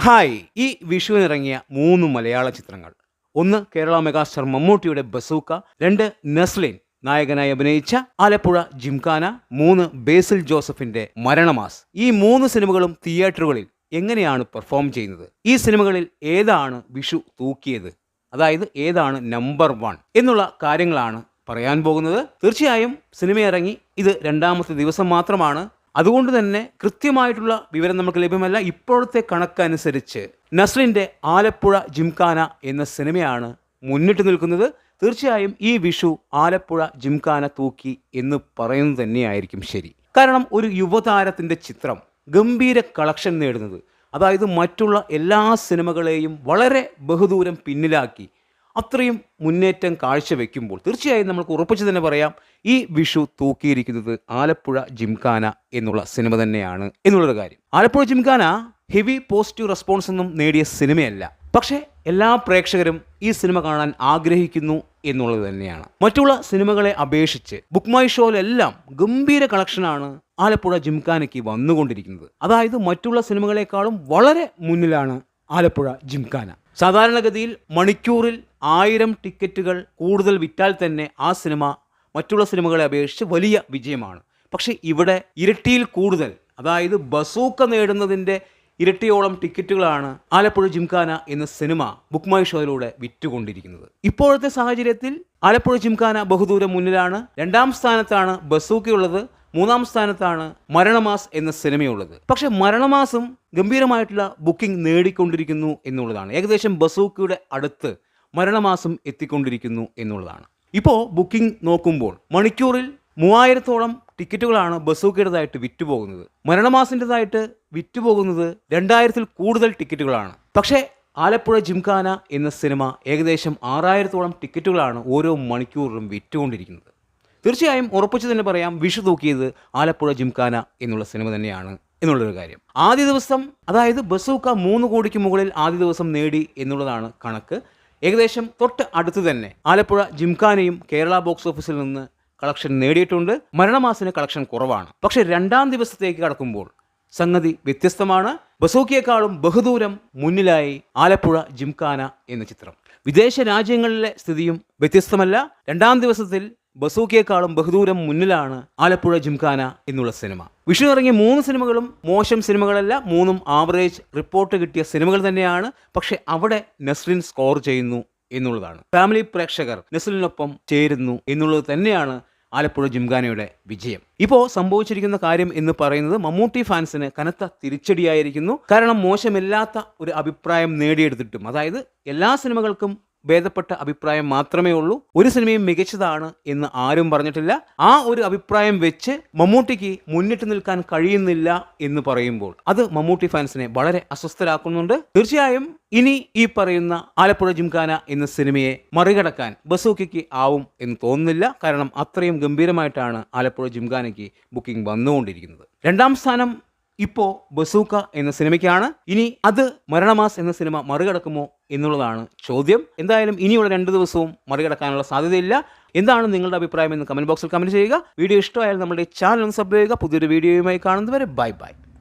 Hi. ഈ വിഷുവിനിറങ്ങിയ മൂന്ന് മലയാള ചിത്രങ്ങൾ. ഒന്ന് കേരള മെഗാസ്റ്റാർ മമ്മൂട്ടിയുടെ ബസൂക്ക രണ്ട് നസ്ലിൻ നായകനായി അഭിനയിച്ച ആലപ്പുഴ ജിംഖാന മൂന്ന് ബേസിൽ ജോസഫിന്റെ മരണമാസ്. ഈ മൂന്ന് സിനിമകളും തിയേറ്ററുകളിൽ എങ്ങനെയാണ് പെർഫോം ചെയ്യുന്നത്? ഈ സിനിമകളിൽ ഏതാണ് വിഷു തൂക്കിയത്? അതായത് ഏതാണ് നമ്പർ വൺ എന്നുള്ള കാര്യങ്ങളാണ് പറയാൻ പോകുന്നത്. തീർച്ചയായും സിനിമ ഇറങ്ങി ഇത് രണ്ടാമത്തെ ദിവസം മാത്രമാണ് അതുകൊണ്ട് തന്നെ കൃത്യമായിട്ടുള്ള വിവരം നമുക്ക് ലഭ്യമല്ല. ഇപ്പോഴത്തെ കണക്കനുസരിച്ച് നസ്ലിന്റെ ആലപ്പുഴ ജിംഖാന എന്ന സിനിമയാണ് മുന്നിട്ട് നിൽക്കുന്നത്. തീർച്ചയായും ഈ വിഷു ആലപ്പുഴ ജിംഖാന തൂക്കി എന്ന് പറയുന്നത് തന്നെയായിരിക്കും ശരി. കാരണം ഒരു യുവതാരത്തിന്റെ ചിത്രം ഗംഭീര കളക്ഷൻ നേടുന്നത്. അതായത് മറ്റുള്ള എല്ലാ സിനിമകളെയും വളരെ ബഹുദൂരം പിന്നിലാക്കി അത്രയും മുന്നേറ്റം കാഴ്ചവെക്കുമ്പോൾ തീർച്ചയായും നമുക്ക് ഉറപ്പിച്ച് തന്നെ പറയാം ഈ വിഷു തൂക്കിയിരിക്കുന്നത് ആലപ്പുഴ ജിംഖാന എന്നുള്ള സിനിമ തന്നെയാണ് എന്നുള്ളൊരു കാര്യം. Alappuzha Gymkhana heavy positive response ഒന്നും നേടിയ സിനിമയല്ല. പക്ഷേ എല്ലാ പ്രേക്ഷകരും ഈ സിനിമ കാണാൻ ആഗ്രഹിക്കുന്നു എന്നുള്ളത് തന്നെയാണ്. മറ്റുള്ള സിനിമകളെ അപേക്ഷിച്ച് ബുക്ക് മൈ ഷോയിലെല്ലാം ഗംഭീര കളക്ഷനാണ് ആലപ്പുഴ ജിംഖാനയ്ക്ക് വന്നുകൊണ്ടിരിക്കുന്നത്. അതായത് മറ്റുള്ള സിനിമകളെക്കാളും വളരെ മുന്നിലാണ് ആലപ്പുഴ ജിംഖാന. സാധാരണഗതിയിൽ മണിക്കൂറിൽ ആയിരം ടിക്കറ്റുകൾ കൂടുതൽ വിറ്റാൽ തന്നെ ആ സിനിമ മറ്റുള്ള സിനിമകളെ അപേക്ഷിച്ച് വലിയ വിജയമാണ്. പക്ഷേ ഇവിടെ ഇരട്ടിയിൽ കൂടുതൽ അതായത് ബസൂക്ക നേടുന്നതിന്റെ ഇരട്ടിയോളം ടിക്കറ്റുകളാണ് ആലപ്പുഴ ജിംഖാന എന്ന സിനിമ ബുക്ക് മൈ ഷോയിലൂടെ വിറ്റുകൊണ്ടിരിക്കുന്നത്. ഇപ്പോഴത്തെ സാഹചര്യത്തിൽ ആലപ്പുഴ ജിംഖാന ബഹുദൂരം മുന്നിലാണ് രണ്ടാം സ്ഥാനത്താണ് ബസൂക്കയുള്ളത്. മൂന്നാം സ്ഥാനത്താണ് മരണമാസ് എന്ന സിനിമയുള്ളത്. പക്ഷെ മരണമാസം ഗംഭീരമായിട്ടുള്ള ബുക്കിംഗ് നേടിക്കൊണ്ടിരിക്കുന്നു എന്നുള്ളതാണ്. ഏകദേശം ബസൂക്കയുടെ അടുത്ത് മരണമാസം എത്തിക്കൊണ്ടിരിക്കുന്നു എന്നുള്ളതാണ്. ഇപ്പോൾ ബുക്കിംഗ് നോക്കുമ്പോൾ മണിക്കൂറിൽ മൂവായിരത്തോളം ടിക്കറ്റുകളാണ് ബസൂക്കയുടേതായിട്ട് വിറ്റുപോകുന്നത്. മരണമാസിന്റെതായിട്ട് വിറ്റുപോകുന്നത് രണ്ടായിരത്തിൽ കൂടുതൽ ടിക്കറ്റുകളാണ്. പക്ഷേ ആലപ്പുഴ ജിംഖാന എന്ന സിനിമ ഏകദേശം ആറായിരത്തോളം ടിക്കറ്റുകളാണ് ഓരോ മണിക്കൂറിലും വിറ്റുകൊണ്ടിരിക്കുന്നത്. തീർച്ചയായും ഉറപ്പിച്ചു തന്നെ പറയാം വിഷു തൂക്കിയത് ആലപ്പുഴ ജിംഖാന എന്നുള്ള സിനിമ തന്നെയാണ് എന്നുള്ളൊരു കാര്യം. ആദ്യ ദിവസം അതായത് ബസൂക്ക മൂന്ന് കോടിക്ക് മുകളിൽ ആദ്യ ദിവസം നേടി എന്നുള്ളതാണ് കണക്ക്. ഏകദേശം തൊട്ട് അടുത്ത് തന്നെ ആലപ്പുഴ ജിംഖാനയും കേരള ബോക്സ് ഓഫീസിൽ നിന്ന് കളക്ഷൻ നേടിയിട്ടുണ്ട്. മരണമാസിന് കളക്ഷൻ കുറവാണ്. പക്ഷേ രണ്ടാം ദിവസത്തേക്ക് കടക്കുമ്പോൾ സംഗതി വ്യത്യസ്തമാണ്. ബസൂക്കിയേക്കാളും ബഹുദൂരം മുന്നിലായി ആലപ്പുഴ ജിംഖാന എന്ന ചിത്രം. വിദേശ രാജ്യങ്ങളിലെ സ്ഥിതിയും വ്യത്യസ്തമല്ല. രണ്ടാം ദിവസത്തിൽ ബസൂക്കിയെക്കാളും ബഹുദൂരം മുന്നിലാണ് ആലപ്പുഴ ജിംഖാന എന്നുള്ള സിനിമ. വിഷു ഇറങ്ങിയ മൂന്ന് സിനിമകളും മോശം സിനിമകളല്ല മൂന്നും ആവറേജ് റിപ്പോർട്ട് കിട്ടിയ സിനിമകൾ തന്നെയാണ്. പക്ഷെ അവിടെ നസ്രിൻ സ്കോർ ചെയ്യുന്നു എന്നുള്ളതാണ്. ഫാമിലി പ്രേക്ഷകർ നസ്ലിനൊപ്പം ചേരുന്നു എന്നുള്ളത് തന്നെയാണ് ആലപ്പുഴ ജിംഖാനയുടെ വിജയം. ഇപ്പോൾ സംഭവിച്ചിരിക്കുന്ന കാര്യം എന്ന് പറയുന്നത് മമ്മൂട്ടി ഫാൻസിന് കനത്ത തിരിച്ചടിയായിരിക്കുന്നു. കാരണം മോശമില്ലാത്ത ഒരു അഭിപ്രായം നേടിയെടുത്തിട്ടും അതായത് എല്ലാ സിനിമകൾക്കും ഭേദപ്പെട്ട അഭിപ്രായം മാത്രമേ ഉള്ളൂ. ഒരു സിനിമയും മികച്ചതാണ് എന്ന് ആരും പറഞ്ഞിട്ടില്ല. ആ ഒരു അഭിപ്രായം വെച്ച് മമ്മൂട്ടിക്ക് മുന്നിട്ട് നിൽക്കാൻ കഴിയുന്നില്ല എന്ന് പറയുമ്പോൾ അത് മമ്മൂട്ടി ഫാൻസിനെ വളരെ അസ്വസ്ഥരാക്കുന്നുണ്ട്. തീർച്ചയായും ഇനി ഈ പറയുന്ന ആലപ്പുഴ ജിംഖാന എന്ന സിനിമയെ മറികടക്കാൻ ബസൂക്കിക്ക് ആവും എന്ന് തോന്നുന്നില്ല. കാരണം അത്രയും ഗംഭീരമായിട്ടാണ് ആലപ്പുഴ ജിംഖാനയ്ക്ക് ബുക്കിംഗ് വന്നുകൊണ്ടിരിക്കുന്നത്. രണ്ടാം സ്ഥാനം ഇപ്പോ ബസൂക്ക എന്ന സിനിമയ്ക്കാണ്. ഇനി അത് മരണമാസ് എന്ന സിനിമ മറികടക്കുമോ എന്നുള്ളതാണ് ചോദ്യം. എന്തായാലും ഇനിയുള്ള രണ്ട് ദിവസവും മറികടക്കാനുള്ള സാധ്യതയില്ല. എന്താണ് നിങ്ങളുടെ അഭിപ്രായം എന്ന് കമന്റ് ബോക്സിൽ കമന്റ് ചെയ്യുക. വീഡിയോ ഇഷ്ടമായാൽ നമ്മുടെ ചാനൽ ഒന്ന് സബ് ചെയ്യുക. പുതിയൊരു വീഡിയോയുമായി കാണുന്നതുവരെ ബൈ ബൈ.